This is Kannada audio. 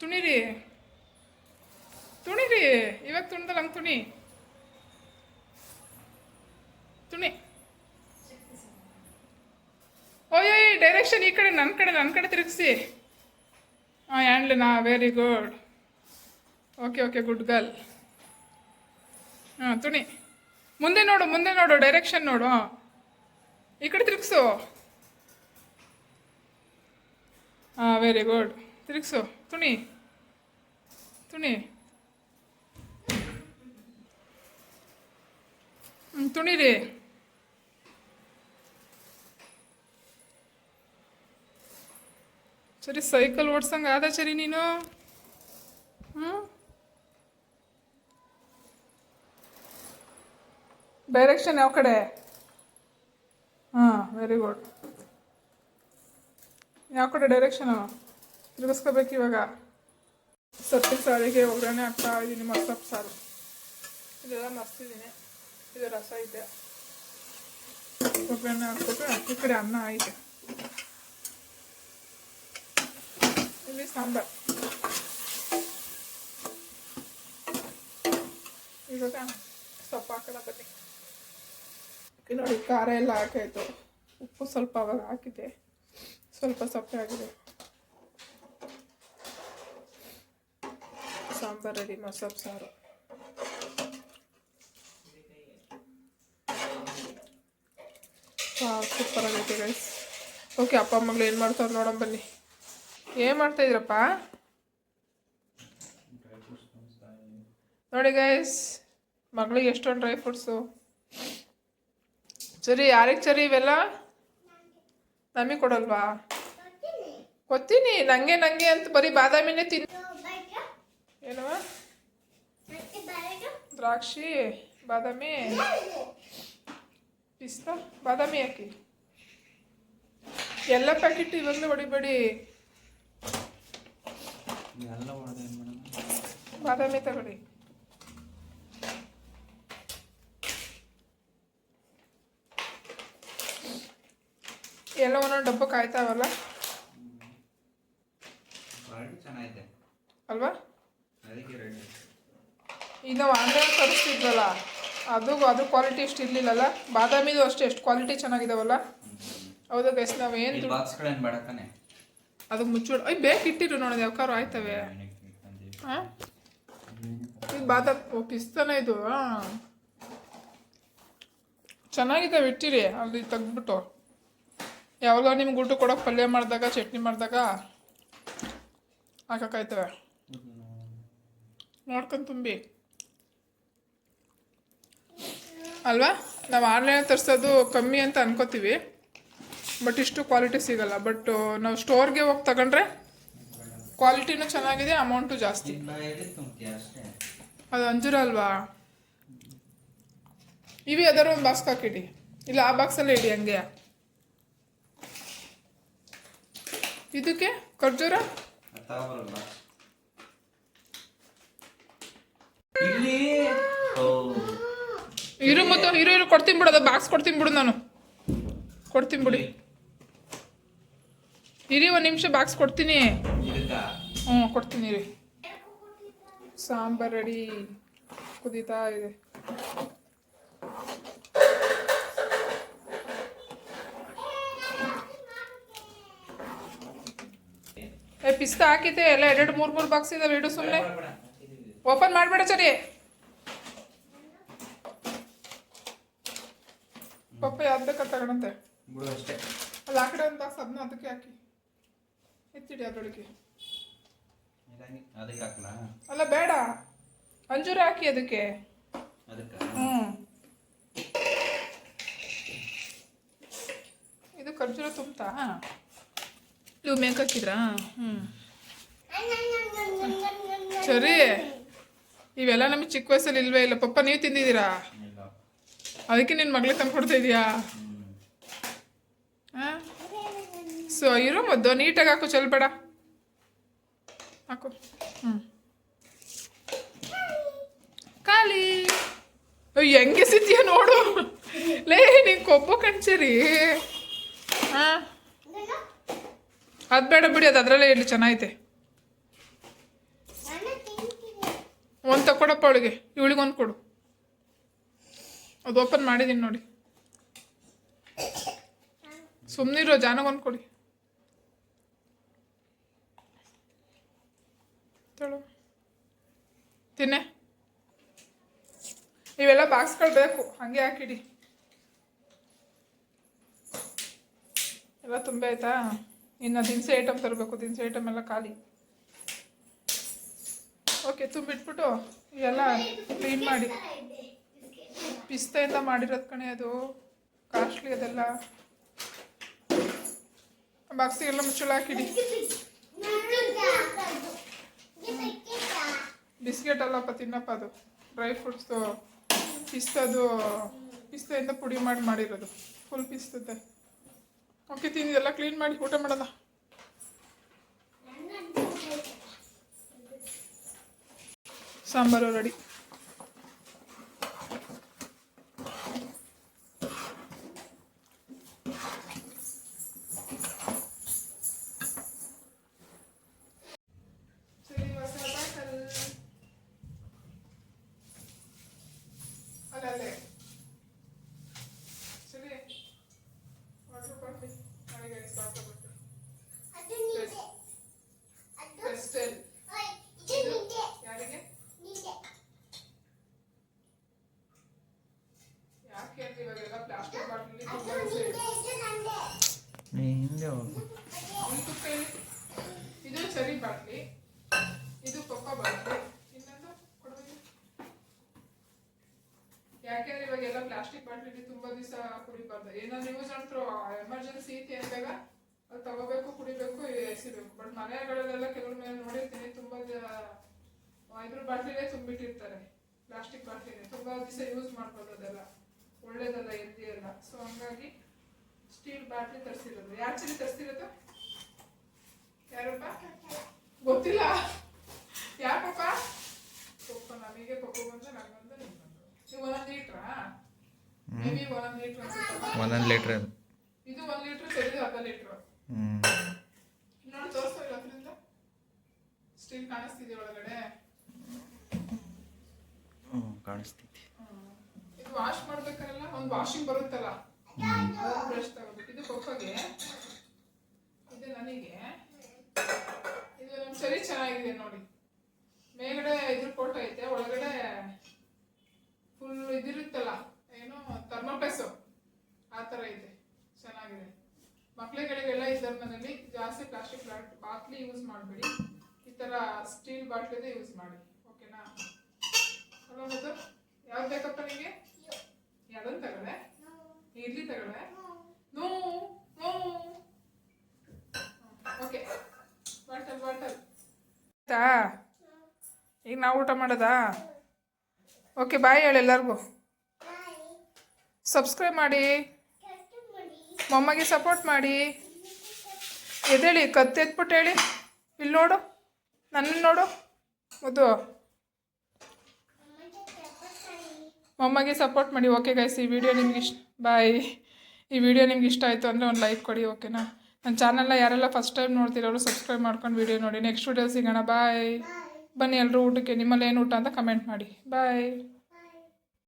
ತುಣಿರಿ. ತುಣಿರಿ. ಇವಾಗ ತುಣಿದಲ್ಲ ಹಂಗೆ ತುಣಿ. ತುಣಿ. ಓಯ್ ಡೈರೆಕ್ಷನ್ ಈ ಕಡೆ ನನ್ನ ಕಡೆ ನನ್ನ ಕಡೆ ತಿರುಗಿಸಿ. ಹಾಂ ಹ್ಯಾಂಡ್ಲಿನಾ very good okay okay good girl ಹಾಂ, ತುಣಿ. ಮುಂದೆ ನೋಡು ಮುಂದೆ ನೋಡು ಡೈರೆಕ್ಷನ್ ನೋಡು ಈ ಕಡೆ ತಿರುಗಿಸು. ಹಾಂ ವೆರಿ ಗುಡ್ ತಿರುಗಿಸು. ತುಣಿ. ತುಣಿ. ಹ್ಞೂ ತುಣಿರಿ. ಸರಿ ಸೈಕಲ್ ಓಡ್ಸಂಗೆ ಆದ ಸರಿ ನೀನು. ಹ್ಞೂ ಡೈರೆಕ್ಷನ್ ಯಾವ ಕಡೆ? ಹಾಂ ವೆರಿ ಗುಡ್ ಯಾವ ಕಡೆ ಡೈರೆಕ್ಷನು ತಿರುಗಿಸ್ಕೋಬೇಕು ಇವಾಗ. ಸೊಪ್ಪಿನ ಸಾರಿಗೆ ಒಗ್ಗರಣೆ ಹಾಕ್ತಾ ಇದ್ದೀನಿ ಮಸೊಪ್ಪು ಸಾರು. ಇದೆಲ್ಲ ಮಸ್ತಿದ್ದೀನಿ ಇದು ರಸ ಇದೆ. ಒಗ್ಗರಣೆ ಹಾಕ್ಬಿಟ್ಟು ಈ ಕಡೆ ಅನ್ನ ಆಯಿತು ಇಲ್ಲಿ ಸಾಂಬಾರು. ಇವಾಗ ಸೊಪ್ಪು ಹಾಕೋಣ ಬನ್ನಿ. ನೋಡಿ, ಖಾರ ಎಲ್ಲ ಹಾಕಾಯ್ತು. ಉಪ್ಪು ಸ್ವಲ್ಪ ಅವಾಗ ಹಾಕಿದೆ ಸ್ವಲ್ಪ ಸೊಪ್ಪೆ ಆಗಿದೆ. ಸಾಂಬಾರು ರೆಡಿ ಮಸಾಲೆ ಸಾರು. ಸೂಪರ್ ಆಗೈತೆ ಗೈಸ್ ಓಕೆ ಅಪ್ಪ ಮಗಳು ಏನು ಮಾಡ್ತಾರೆ ನೋಡೋಣ ಬನ್ನಿ. ಏನು ಮಾಡ್ತಾ ಇದ್ರಪ್ಪ? ನೋಡಿ ಗೈಸ್ ಮಗಳಿಗೆ ಎಷ್ಟೊಂದು ಡ್ರೈ ಫ್ರೂಟ್ಸು ಸರಿ ಯಾರಿಗೆ ಸರಿ ಇವೆಲ್ಲ? ನಮಗೆ ಕೊಡಲ್ವಾ? ಕೊತ್ತೀನಿ, ನಂಗೆ ನಂಗೆ ಅಂತ ಬರೀ ಬಾದಾಮಿನೇ ತಿನ್ ಏನವ? ದ್ರಾಕ್ಷಿ ಬಾದಾಮಿ. ಪಿಸ್ತಾ? ಬಾದಾಮಿ ಹಾಕಿ ಎಲ್ಲ ಪ್ಯಾಕೆಟ್ ಇವಾಗಲೇ ಹೊಡಿಬೇಡಿ. ಎಲ್ಲ ಹೊಡೆದ ಏನು ಮೇಡಮ್ ಬಾದಾಮಿ ತಗೊಳ್ಳಿ. ಎಲ್ಲ ಒಂದೊಂದು ಡಬ್ಬ ಕಾಯ್ತಾವಲ್ಲ ಅಲ್ವಾ? ಈಗ ನಾವು ಆನ್ಲೈನ್ ತರಿಸ್ತಿದ್ವಲ್ಲ ಅದು ಅದು ಕ್ವಾಲಿಟಿ ಇಷ್ಟು ಇರಲಿಲ್ಲಲ್ಲ? ಬಾದಾಮಿದು ಅಷ್ಟೇ ಎಷ್ಟು ಕ್ವಾಲಿಟಿ ಚೆನ್ನಾಗಿದಾವಲ್ಲ? ಹೌದು ಗೈಸ್ ನಾವು ಏನು ಈ ಬಾಕ್ಸ್ಗಳೇನು ಬೇಡಕ್ಕನೆ ಅದು ಮುಚ್ಚೋಡು ಅಯ್ಯ ಬೇಕು ಇಟ್ಟಿರು ನೋಡೋದು ಯಾವ್ಕಾರು ಆಯ್ತವೆ? ಹಾಂ ಇದು ಬಾದ ಪಿಸ್ತಾನೆ ಇದು ಹಾಂ. ಚೆನ್ನಾಗಿದ್ದಾವೆ ಇಟ್ಟಿರಿ ಅಲ್ಲಿ ತೆಗ್ದ್ಬಿಟ್ಟು. ಯಾವಾಗ ನಿಮ್ಗೆ ಊಟ ಕೊಡೋಕೆ ಪಲ್ಯ ಮಾಡಿದಾಗ ಚಟ್ನಿ ಮಾಡಿದಾಗ ಹಾಕಕ್ಕಾಯ್ತವೆ ನೋಡ್ಕೊಂಡು ತುಂಬಿ. ಅಲ್ವಾ? ನಾವು ಆನ್ಲೈನಲ್ಲಿ ತರಿಸೋದು ಕಮ್ಮಿ ಅಂತ ಅನ್ಕೋತೀವಿ. ಬಟ್ ಇಷ್ಟು ಕ್ವಾಲಿಟಿ ಸಿಗಲ್ಲ. ಬಟ್ ನಾವು ಸ್ಟೋರ್ಗೆ ಹೋಗಿ ತಗೊಂಡ್ರೆ ಕ್ವಾಲಿಟಿನೂ ಚೆನ್ನಾಗಿದೆ ಅಮೌಂಟು ಜಾಸ್ತಿ. ಅದು ಅಂಜೂರ ಅಲ್ವಾ? ಇವಿ ಯಾವ್ದಾದ್ರು ಒಂದು ಬಾಕ್ಸ್ ಹಾಕಿಡಿ. ಇಲ್ಲ, ಆ ಬಾಕ್ಸಲ್ಲೇ ಇಡಿ ಹಂಗೆ. ಇದಕ್ಕೆ ಖರ್ಜೂರ? ಇಲ್ಲಿ. ಇರು ಮತ್ತು ಇರು ಇರು ಕೊಡ್ತೀನಿ ಬಿಡು ಅದು ಬಾಕ್ಸ್ ಕೊಡ್ತೀನಿ ಬಿಡು ನಾನು. ಕೊಡ್ತೀನಿ ಬಿಡಿ. ಇರಿ ಒಂದು ನಿಮಿಷ ಬಾಕ್ಸ್ ಕೊಡ್ತೀನಿ. ಹ್ಞೂ ಕೊಡ್ತೀನಿ ಇರಿ. ಸಾಂಬಾರು ರೆಡಿ ಕುದೀತಾ ಇದೆ. ಏ ಪಿಸ್ತಾ ಹಾಕಿದ್ದೆ ಎಲ್ಲ ಎರಡೆರಡು ಮೂರು ಮೂರು ಬಾಕ್ಸ್ ಇದಾವೆ ಇಡು ಸುಮ್ಮನೆ ಓಪನ್ ಮಾಡಬೇಡ ಸರಿ ಪಪ್ಪ ಯಾವ್ದು ಬೇಕಾದ್ರೆ ತಗೊಳಂತೆ? ಬಿಡು ಅಷ್ಟೇ. ಅಲ್ಲಿ ಆ ಕಡೆ ಒಂದು ಅದನ್ನ ಅದಕ್ಕೆ ಹಾಕಿ. ಎತ್ತಿಡಿ ಅದೊಳಗೆ ಅದಕ್ಕೆ ಹಾಕ್ಲಾ? ಅಲ್ಲ ಬೇಡ. ಅಂಜೂರ ಹಾಕಿ ಅದಕ್ಕೆ. ಅದಕ್ಕೆ? ಹ್ಞೂ ಇದು ಖರ್ಜೂರ ತುಂಬ್ತಾ? ಇವು ಮೇಕ್ ಹಾಕಿದ್ರಾ? ಹ್ಞೂ ಸರಿ ಇವೆಲ್ಲ ನಮಗೆ ಚಿಕ್ಕ ವಯಸ್ಸಲ್ಲಿ ಇಲ್ವೇ? ಇಲ್ಲ, ಪಪ್ಪ, ನೀವು ತಿಂದಿದ್ದೀರಾ? ಅದಕ್ಕೆ ನಿನ್ನ ಮಗಳಿಗೆ ತಂದು ಕೊಡ್ತಾ ಇದೀಯಾ? ಸೊ ಇರೋ ಮದ್ದು, ನೀಟಾಗಿ ಹಾಕು ಚೆಲ್ಬೇಡ ಹಾಕು. ಹ್ಞೂ ಖಾಲಿ. ಹೆಂಗೆ ಸಿದ್ಯಾ ನೋಡು. ಲೇ, ನೀನು ಕೊಬ್ಬು ಕಣ್ಸರಿ ಹಾಂ ಅದು ಬೇಡ ಬಿಡಿ, ಅದು ಅದರಲ್ಲೇ ಇರಲಿ, ಚೆನ್ನಾಗೈತೆ. ಒಂದು ತಕೊಡಪ್ಪ ಅವಳಿಗೆ. ಇವಳಿಗೆ ಒಂದು ಕೊಡು. ಅದು ಓಪನ್ ಮಾಡಿದ್ದೀನಿ ನೋಡಿ. ಸುಮ್ಮನಿರೋ ಜಾನಗೊಂದು ಕೊಡಿ. ತಿನ್ನೆ. ಇವೆಲ್ಲ ಬಾಕ್ಸ್ಗಳು ಬೇಕು. ಹಾಗೆ ಹಾಕಿಡಿ. ಎಲ್ಲ ತುಂಬ ಆಯ್ತಾ ಇನ್ನು ದಿನಸಿ ಐಟಮ್ ತರಬೇಕು. ದಿನಸಿ ಐಟಮ್ ಎಲ್ಲ ಖಾಲಿ. ಓಕೆ ತುಂಬಿಟ್ಬಿಟ್ಟು ಎಲ್ಲ ಕ್ಲೀನ್ ಮಾಡಿ. ಪಿಸ್ತೆಯಿಂದ ಮಾಡಿರೋದು ಕಣೆ ಅದು. ಕಾಸ್ಟ್ಲಿ ಅದೆಲ್ಲ. ಬಾಕ್ಸಿಗೆಲ್ಲ ಮುಚ್ಚಳ ಹಾಕಿಡಿ. ಬಿಸ್ಕೆಟ್ ಅಲ್ಲಪ್ಪ ತಿನ್ನಪ್ಪ ಅದು. ಡ್ರೈ ಫ್ರೂಟ್ಸ್ದು ಪಿಸ್ತದು ಪಿಸ್ತೆಯಿಂದ ಪುಡಿ ಮಾಡಿ ಮಾಡಿರೋದು. ಫುಲ್ ಪಿಸ್ತದೆ ಓಕೆ ತಿಂದಿದೆಲ್ಲ ಕ್ಲೀನ್ ಮಾಡಿ ಊಟ ಮಾಡೋಣ. ಸಾಂಬಾರು ರೆಡಿ ಅಲ್ಲೇ ಸರಿ ವಾಟರ್ ಬಾಟ್ಲಿ ನನಗೆ ಸಾಕು ಪೆಸ್ಟಲ್ ಯಾರಿಗೆ ಯಾಕೆ ಅಂದ್ರೆ ಇವಾಗೆಲ್ಲ ಪ್ಲಾಸ್ಟಿಕ್ ಬಾಟ್ಲಿ ತುಂಬಾ use ಇದೆ. ಹಿಂದೆ ಇದು ಸರಿ ಬಾಟ್ಲಿ, ಇದು ಕೊಕ್ಕ ಬಾಟ್ಲಿ, ಇನ್ನೊಂದು ಯಾಕೆಂದ್ರೆ ಇವಾಗೆಲ್ಲ ಪ್ಲಾಸ್ಟಿಕ್ ಬಾಟ್ಲಿ ತುಂಬಾ ದಿವಸ ಕುಡಿಬಾರ್ದು. ಏನಾದ್ರು ಯೂಸ್ ಮಾಡ್ತಾರೋ ಎಮರ್ಜೆನ್ಸಿ ಐತಿ ಅಂದಾಗ ಅದು ತಗೋಬೇಕು, ಕುಡಿಬೇಕು, ಎಸಿಬೇಕು. ಬಟ್ ಮನೆಗಳಲ್ಲೆಲ್ಲ ಕೆಲವೊಮ್ಮೆ ನೋಡಿರ್ತೀನಿ, ತುಂಬಾ ಇದ್ರ ಬಾಟ್ಲಿನೇ ತುಂಬಿಟ್ಟಿರ್ತಾರೆ. ಪ್ಲಾಸ್ಟಿಕ್ ಬಾಟ್ಲಿನೇ ತುಂಬಾ ದಿವಸ ಯೂಸ್ ಮಾಡ್ಬೋದು ಅದೆಲ್ಲ. ಒಳ್ಳೇದಲ್ಲ ಎಲ್ಲಿ. ಅಲ್ಲ ಸೊ ಹಂಗಾಗಿ ಸ್ಟೀಲ್ ಬಾಟ್ಲಿ ತರಿಸಿರೋದು. ಯಾರು ಚಳಿ ತರಿಸಿರೋದು? ಯಾರಪ್ಪ? ಗೊತ್ತಿಲ್ಲ. ಯಾಕಪ್ಪ? ಪಪ್ಪ ನನಗೆ ಪಪ್ಪ ಬಂದ್ರೆ ನಾನು ಬಂದ ನೀವು ಒಂದೊಂದು ಲೀಟ್ರಾ? ಮೇ ಬಿ ಒಂದೊಂದು ಲೀಟ್ರ್ ಒಂದೊಂದು ಲೀಟ್ರ್. ಇದು ಒಂದು ಲೀಟ್ರ್ ತೆಗೆದು ಅರ್ಧ ಲೀಟ್ರ್. ನೋಡಿ ತೋರಿಸ್ತಾ ಇಲ್ಲ ಅದರಿಂದ. ಸ್ಟೀಲ್ ಕಾಣಿಸ್ತಿದೆ ಒಳಗಡೆ. ಹ್ಞೂ ಕಾಣಿಸ್ತಿದೆ. ಇದು ವಾಶ್ ಮಾಡ್ಬೇಕಾರಲ್ಲ ಒಂದು ವಾಷಿಂಗ್ ಬರುತ್ತಲ್ಲ? ಬ್ರಷ್ ತಗೋಬೇಕು. ಇದು ಪಪ್ಪಗೆ ಇದು ನನಗೆ. ಇದು ನಮ್ಮ ಸರಿ ಚೆನ್ನಾಗಿದೆ ನೋಡಿ. ಮೇಲ್ಗಡೆ ಇದ್ರ ಫೋಟೋ ಐತೆ ಒಳಗಡೆ ಫುಲ್ ಇದಿರುತ್ತಲ್ಲ ಏನು ಥರ್ಮೋಪೆಸು ಆ ಥರ ಇದೆ. ಚೆನ್ನಾಗಿದೆ. ಮಕ್ಳುಗಳಿಗೆಲ್ಲ ಈ ಧರ್ಮದಲ್ಲಿ ಜಾಸ್ತಿ ಪ್ಲಾಸ್ಟಿಕ್ ಬಾಟ್ಲಿ ಯೂಸ್ ಮಾಡಬೇಡಿ. ಈ ಥರ ಸ್ಟೀಲ್ ಬಾಟ್ಲಿದೆ ಯೂಸ್ ಮಾಡಿ. ಓಕೆನಾ ಹಲೋ ಮತ್ತು ಯಾವ್ದು ಬೇಕಪ್ಪ ನಿಮಗೆ ಯಾವ್ದೊಂದು idli no no okay. Bottle bottle. ಆಯ್ತಾ? ಈಗ ನಾವು ಊಟ ಮಾಡೋದಾ? ಓಕೆ ಬಾಯ್ ಹೇಳಿ ಎಲ್ಲರಿಗೂ. ಸಬ್ಸ್ಕ್ರೈಬ್ ಮಾಡಿ. ಮೊಮ್ಮಗೆ ಸಪೋರ್ಟ್ ಮಾಡಿ. ಎದ್ದೇಳಿ ಕತ್ತೆತ್ಬಿಟ್ಟು ಹೇಳಿ. ಇಲ್ಲಿ ನೋಡು. ನನ್ನ ನೋಡು. ಮುದ್ದು. ಮೊಮ್ಮಗೆ ಸಪೋರ್ಟ್ ಮಾಡಿ. ಓಕೆ ಗೈಸ್ ಈ ವಿಡಿಯೋ ನಿಮ್ಗೆ ಇಷ್ಟ ಬಾಯ್ ಈ ವಿಡಿಯೋ ನಿಮ್ಗೆ ಇಷ್ಟ ಆಯಿತು ಅಂದರೆ ಒಂದು ಲೈಕ್ ಕೊಡಿ ಓಕೆನಾ ನನ್ನ ಚಾನಲ್ನ ಯಾರೆಲ್ಲ ಫಸ್ಟ್ ಟೈಮ್ ನೋಡ್ತಿರೋರು ಸಬ್ಸ್ಕ್ರೈಬ್ ಮಾಡ್ಕೊಂಡು ವಿಡಿಯೋ ನೋಡಿ. ನೆಕ್ಸ್ಟ್ ವಿಡಿಯೋ ಸಿಗೋಣ. ಬಾಯ್ ಬನ್ನಿ ಎಲ್ಲರೂ ಊಟಕ್ಕೆ. ನಿಮ್ಮಲ್ಲಿ ಏನು ಊಟ ಅಂತ ಕಮೆಂಟ್ ಮಾಡಿ. ಬಾಯ್